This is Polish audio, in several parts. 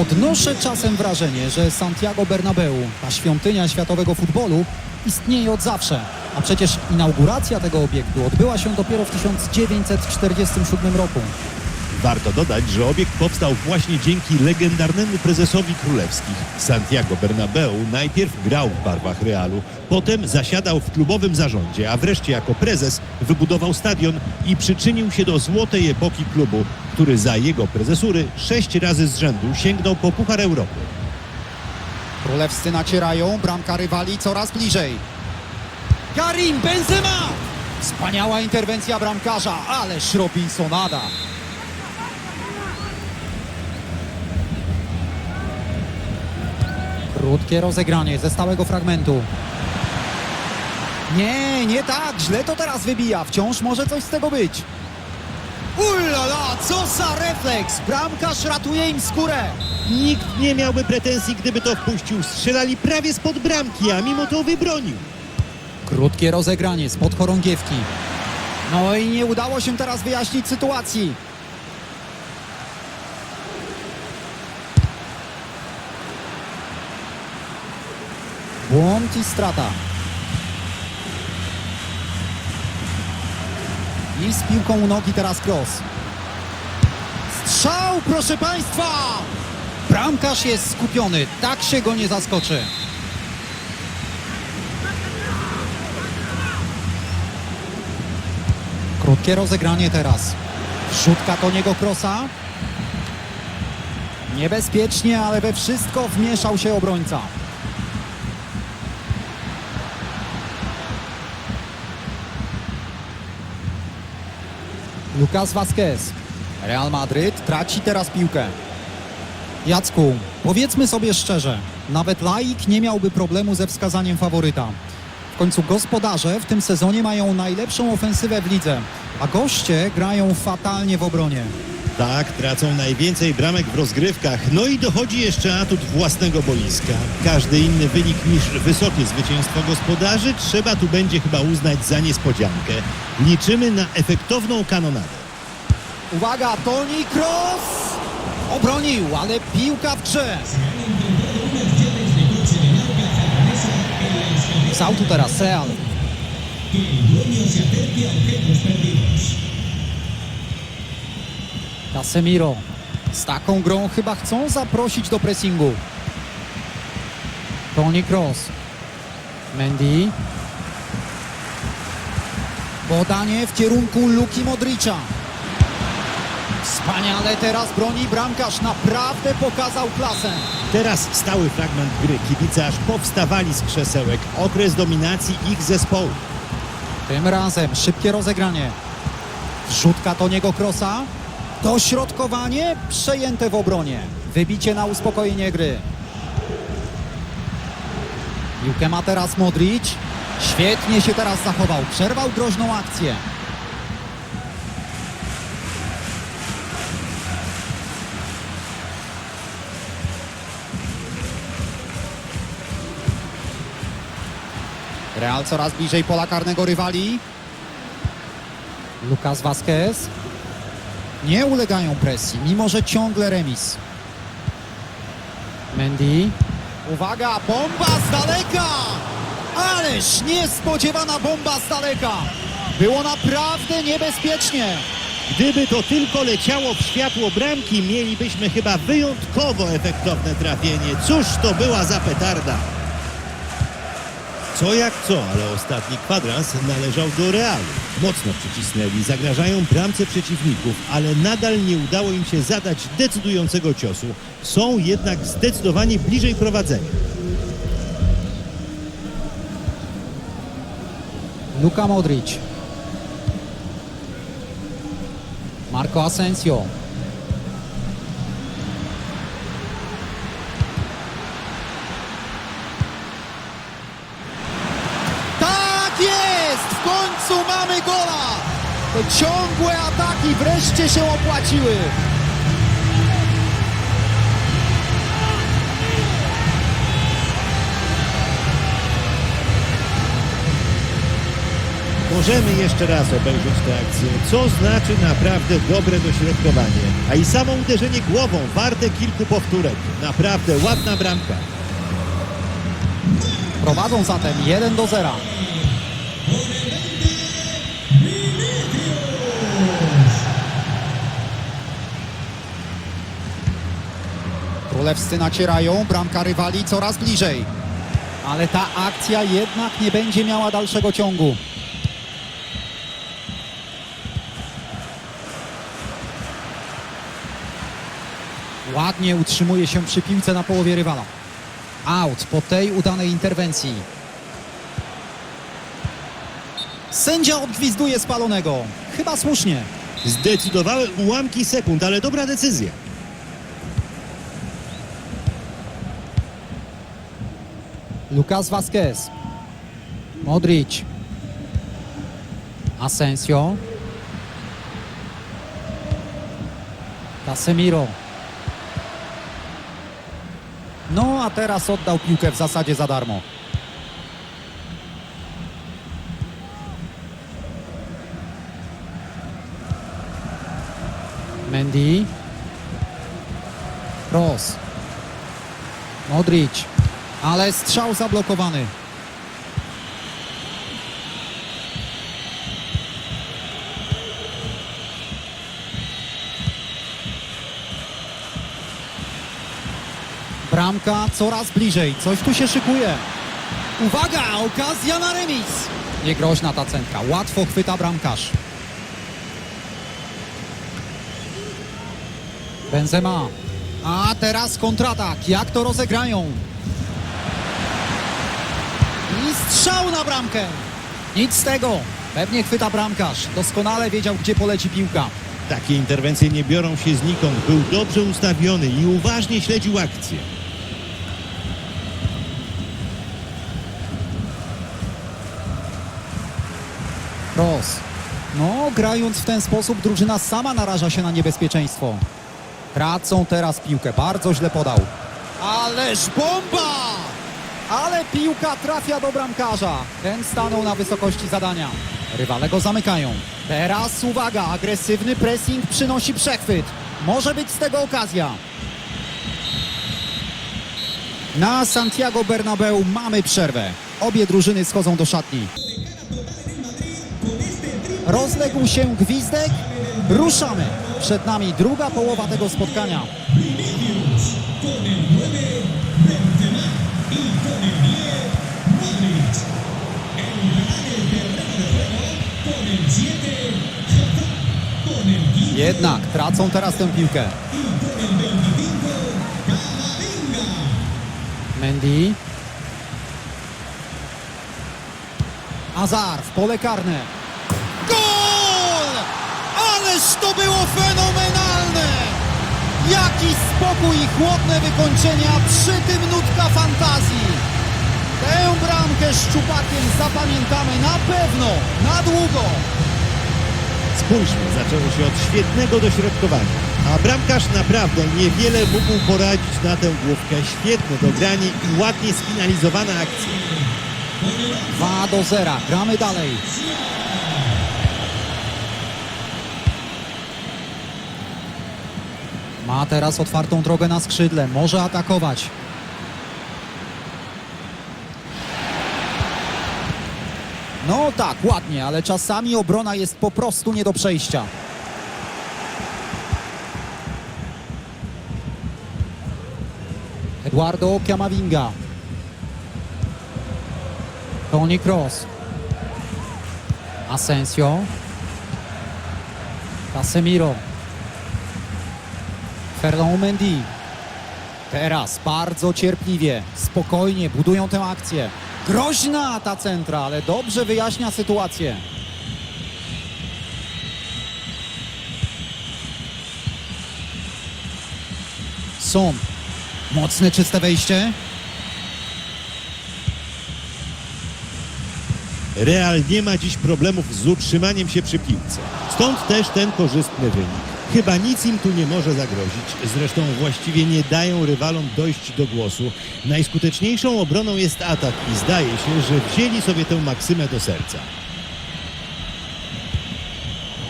Odnoszę czasem wrażenie, że Santiago Bernabeu, ta świątynia światowego futbolu, istnieje od zawsze. A przecież inauguracja tego obiektu odbyła się dopiero w 1947 roku. Warto dodać, że obiekt powstał właśnie dzięki legendarnemu prezesowi królewskich. Santiago Bernabeu najpierw grał w barwach Realu, potem zasiadał w klubowym zarządzie, a wreszcie jako prezes wybudował stadion i przyczynił się do złotej epoki klubu, który za jego prezesury sześć razy z rzędu sięgnął po Puchar Europy. Królewscy nacierają, bramka rywali coraz bliżej. Karim Benzema! Wspaniała interwencja bramkarza, ależ Robinsonada. Krótkie rozegranie ze stałego fragmentu. Nie, nie tak, źle to teraz wybija, wciąż może coś z tego być. Ulala, co za refleks! Bramkarz ratuje im skórę. Nikt nie miałby pretensji, gdyby to wpuścił. Strzelali prawie spod bramki, a mimo to wybronił. Krótkie rozegranie spod chorągiewki. No i nie udało się teraz wyjaśnić sytuacji. Błąd i strata. I z piłką u nogi teraz cross. Strzał, proszę Państwa! Bramkarz jest skupiony, tak się go nie zaskoczy. Krótkie rozegranie teraz. Szutka Toniego Krosa. Niebezpiecznie, ale we wszystko wmieszał się obrońca. Lucas Vazquez. Real Madryt traci teraz piłkę. Jacku, powiedzmy sobie szczerze, nawet laik nie miałby problemu ze wskazaniem faworyta. W końcu gospodarze w tym sezonie mają najlepszą ofensywę w lidze, a goście grają fatalnie w obronie. Tak, tracą najwięcej bramek w rozgrywkach. No i dochodzi jeszcze atut własnego boiska. Każdy inny wynik niż wysokie zwycięstwo gospodarzy trzeba tu będzie chyba uznać za niespodziankę. Liczymy na efektowną kanonadę. Uwaga, Toni Kroos! Obronił, ale piłka w grze. Z autu teraz Real. Casemiro. Z taką grą chyba chcą zaprosić do pressingu. Toni Kroos. Mendy. Podanie w kierunku Luki Modricza. Wspaniale teraz broni bramkarz. Naprawdę pokazał klasę. Teraz stały fragment gry. Kibice aż powstawali z krzesełek. Okres dominacji ich zespołu. Tym razem szybkie rozegranie. Wrzutka Toniego Krosa. Dośrodkowanie przejęte w obronie. Wybicie na uspokojenie gry. Piłkę ma teraz Modric. Świetnie się teraz zachował. Przerwał groźną akcję. Real coraz bliżej pola karnego rywali. Lucas Vazquez. Nie ulegają presji, mimo że ciągle remis. Mendy. Uwaga, bomba z daleka! Ależ niespodziewana bomba z daleka! Było naprawdę niebezpiecznie. Gdyby to tylko leciało w światło bramki, mielibyśmy chyba wyjątkowo efektowne trafienie. Cóż to była za petarda? Co jak co, ale ostatni kwadrans należał do Realu. Mocno przycisnęli, zagrażają bramce przeciwników, ale nadal nie udało im się zadać decydującego ciosu. Są jednak zdecydowanie bliżej prowadzenia. Luka Modric. Marco Asensio. Tak jest! W końcu mamy gola! Te ciągłe ataki wreszcie się opłaciły. Możemy jeszcze raz obejrzeć tę akcję, co znaczy naprawdę dobre dośrodkowanie. A i samo uderzenie głową warte kilku powtórek. Naprawdę ładna bramka. Prowadzą zatem 1 do 0. Królewscy nacierają, bramka rywali coraz bliżej. Ale ta akcja jednak nie będzie miała dalszego ciągu. Ładnie utrzymuje się przy piłce na połowie rywala. Out po tej udanej interwencji. Sędzia odgwizduje spalonego. Chyba słusznie. Zdecydowały ułamki sekund, ale dobra decyzja. Lucas Vazquez. Modric. Asensio. Casemiro. No a teraz oddał piłkę w zasadzie za darmo. Mendy. Cross. Modric. Ale strzał zablokowany. Bramka coraz bliżej. Coś tu się szykuje. Uwaga! Okazja na remis. Niegroźna ta centka. Łatwo chwyta bramkarz. Benzema. A teraz kontratak. Jak to rozegrają? I strzał na bramkę. Nic z tego. Pewnie chwyta bramkarz. Doskonale wiedział, gdzie poleci piłka. Takie interwencje nie biorą się znikąd. Był dobrze ustawiony i uważnie śledził akcję. Cross. No, grając w ten sposób, drużyna sama naraża się na niebezpieczeństwo. Tracą teraz piłkę. Bardzo źle podał. Ależ bomba! Ale piłka trafia do bramkarza. Ten stanął na wysokości zadania. Rywale go zamykają. Teraz uwaga, agresywny pressing przynosi przechwyt. Może być z tego okazja. Na Santiago Bernabeu mamy przerwę. Obie drużyny schodzą do szatni. Rozległ się gwizdek. Ruszamy. Przed nami druga połowa tego spotkania. Jednak tracą teraz tę piłkę. Mendy. Azar w pole karne. Gol! Ależ to było fenomenalne! Jaki spokój i chłodne wykończenia, przy tym nutka fantazji. Tę bramkę szczupakiem zapamiętamy na pewno, na długo. Spójrzmy, zaczęło się od świetnego dośrodkowania. A bramkarz naprawdę niewiele mógł poradzić na tę główkę. Świetne dogranie i ładnie sfinalizowana akcja. 2 do 0, gramy dalej. Ma teraz otwartą drogę na skrzydle, może atakować. No tak, ładnie, ale czasami obrona jest po prostu nie do przejścia. Eduardo Camavinga. Toni Kroos. Asensio. Casemiro. Ferland Mendy. Teraz bardzo cierpliwie, spokojnie budują tę akcję. Groźna ta centra, ale dobrze wyjaśnia sytuację. Są. Mocne, czyste wejście. Real nie ma dziś problemów z utrzymaniem się przy piłce. Stąd też ten korzystny wynik. Chyba nic im tu nie może zagrozić. Zresztą właściwie nie dają rywalom dojść do głosu. Najskuteczniejszą obroną jest atak i zdaje się, że wzięli sobie tę maksymę do serca.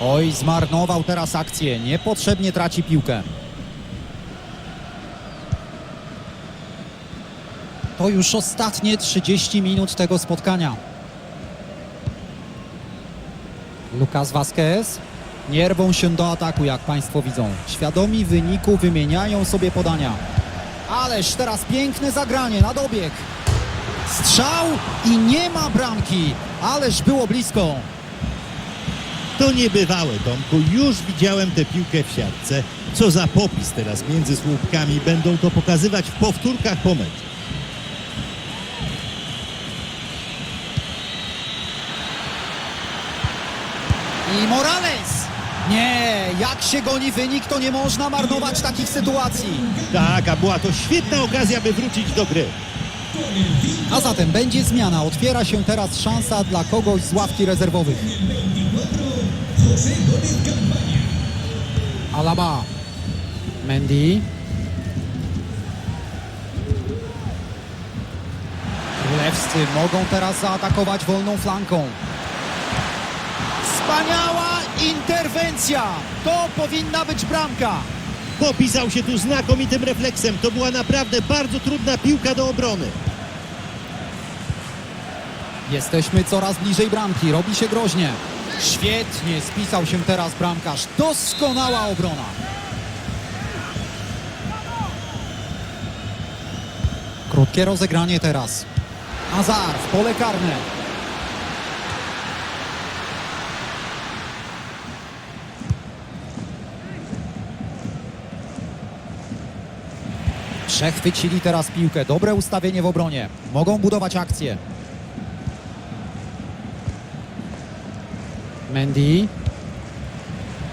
Oj, zmarnował teraz akcję. Niepotrzebnie traci piłkę. To już ostatnie 30 minut tego spotkania. Lukas Vazquez. Nie rwą się do ataku, jak Państwo widzą. Świadomi wyniku wymieniają sobie podania. Ależ teraz piękne zagranie na dobieg. Strzał i nie ma bramki. Ależ było blisko. To niebywałe, Tomku. Już widziałem tę piłkę w siatce. Co za popis teraz między słupkami. Będą to pokazywać w powtórkach po meczu. I Morales! Nie, jak się goni wynik, to nie można marnować takich sytuacji. Tak, a była to świetna okazja, by wrócić do gry. A zatem będzie zmiana. Otwiera się teraz szansa dla kogoś z ławki rezerwowych. Alaba. Mendy. Królewscy mogą teraz zaatakować wolną flanką. Wspaniała interwencja! To powinna być bramka. Popisał się tu znakomitym refleksem. To była naprawdę bardzo trudna piłka do obrony. Jesteśmy coraz bliżej bramki, robi się groźnie. Świetnie spisał się teraz bramkarz. Doskonała obrona. Krótkie rozegranie teraz. Azar w pole karne. Przechwycili teraz piłkę. Dobre ustawienie w obronie. Mogą budować akcję. Mendy.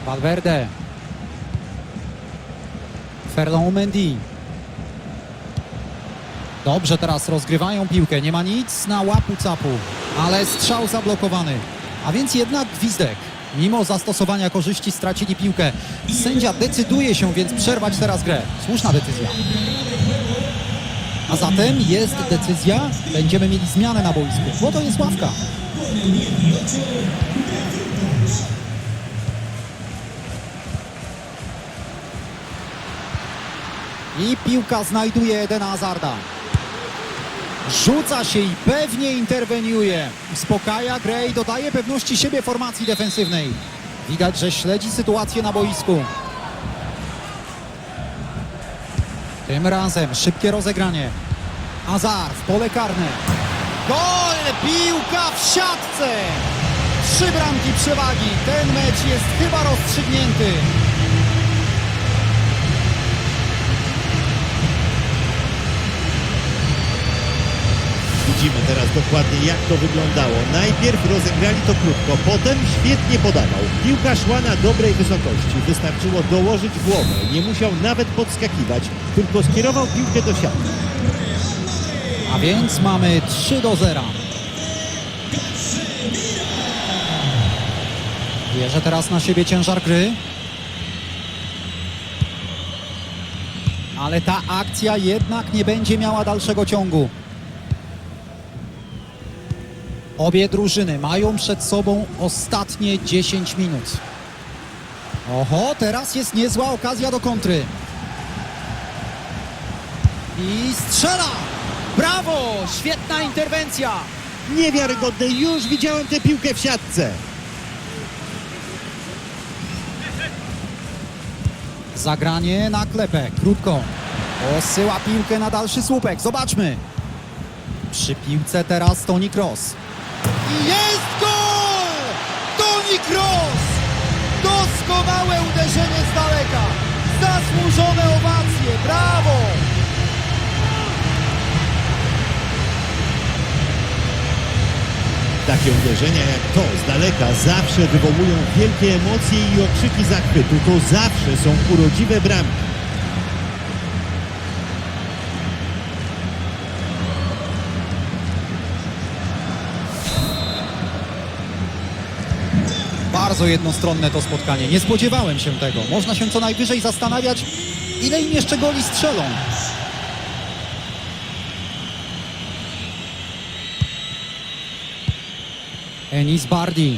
Valverde. Ferland Mendy. Dobrze teraz rozgrywają piłkę. Nie ma nic na łapu capu. Ale strzał zablokowany. A więc jednak gwizdek. Mimo zastosowania korzyści stracili piłkę. Sędzia decyduje się więc przerwać teraz grę. Słuszna decyzja. A zatem jest decyzja. Będziemy mieli zmianę na boisku, bo to jest ławka. I piłka znajduje Edena Hazarda. Rzuca się i pewnie interweniuje. Uspokaja grę i dodaje pewności siebie formacji defensywnej. Widać, że śledzi sytuację na boisku. Tym razem szybkie rozegranie. Azar w pole karne. Gol! Piłka w siatce! Trzy bramki przewagi. Ten mecz jest chyba rozstrzygnięty. Widzimy teraz dokładnie jak to wyglądało. Najpierw rozegrali to krótko, potem świetnie podawał. Piłka szła na dobrej wysokości. Wystarczyło dołożyć głowę. Nie musiał nawet podskakiwać, tylko skierował piłkę do siatki. A więc mamy 3 do 0. Bierze teraz na siebie ciężar gry. Ale ta akcja jednak nie będzie miała dalszego ciągu. Obie drużyny mają przed sobą ostatnie 10 minut. Oho, teraz jest niezła okazja do kontry. I strzela! Brawo! Świetna interwencja! Niewiarygodne, już widziałem tę piłkę w siatce. Zagranie na klepę, krótko. Posyła piłkę na dalszy słupek, zobaczmy. Przy piłce teraz Toni Kroos. I jest gol! Toni Kroos! Doskonałe uderzenie z daleka. Zasłużone owacje, brawo! Takie uderzenia jak to z daleka zawsze wywołują wielkie emocje i okrzyki zachwytu. To zawsze są urodziwe bramki. Bardzo jednostronne to spotkanie. Nie spodziewałem się tego. Można się co najwyżej zastanawiać, ile im jeszcze goli strzelą. Enis Bardi.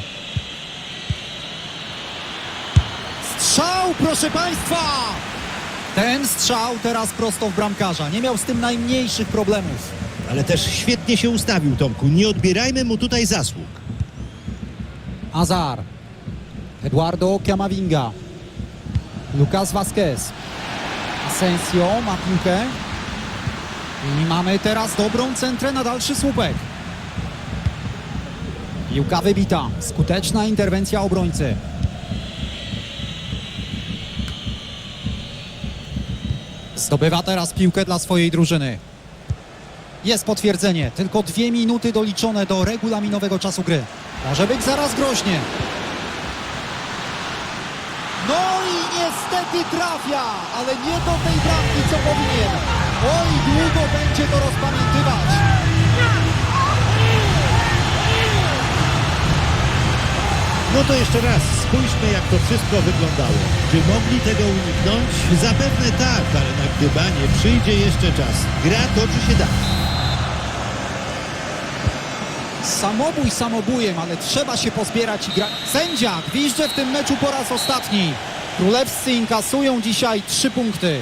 strzał, proszę Państwa! Ten strzał teraz prosto w bramkarza. Nie miał z tym najmniejszych problemów. Ale też świetnie się ustawił Tomku. Nie odbierajmy mu tutaj zasług. Azar. Eduardo Camavinga. Lucas Vazquez. Asensio ma piłkę. I mamy teraz dobrą centrę na dalszy słupek. Piłka wybita. Skuteczna interwencja obrońcy. Zdobywa teraz piłkę dla swojej drużyny. Jest potwierdzenie. Tylko dwie minuty doliczone do regulaminowego czasu gry. Może być zaraz groźnie. No i niestety trafia, ale nie do tej bramki, co powinien. Oj, długo będzie to rozpamiętywać. No to jeszcze raz, spójrzmy jak to wszystko wyglądało. Czy mogli tego uniknąć? Zapewne tak, ale na gdybanie przyjdzie jeszcze czas. Gra toczy się dalej. Samobój samobujem, ale trzeba się pozbierać i grać. Sędzia gwizdże w tym meczu po raz ostatni. Królewscy inkasują dzisiaj trzy punkty.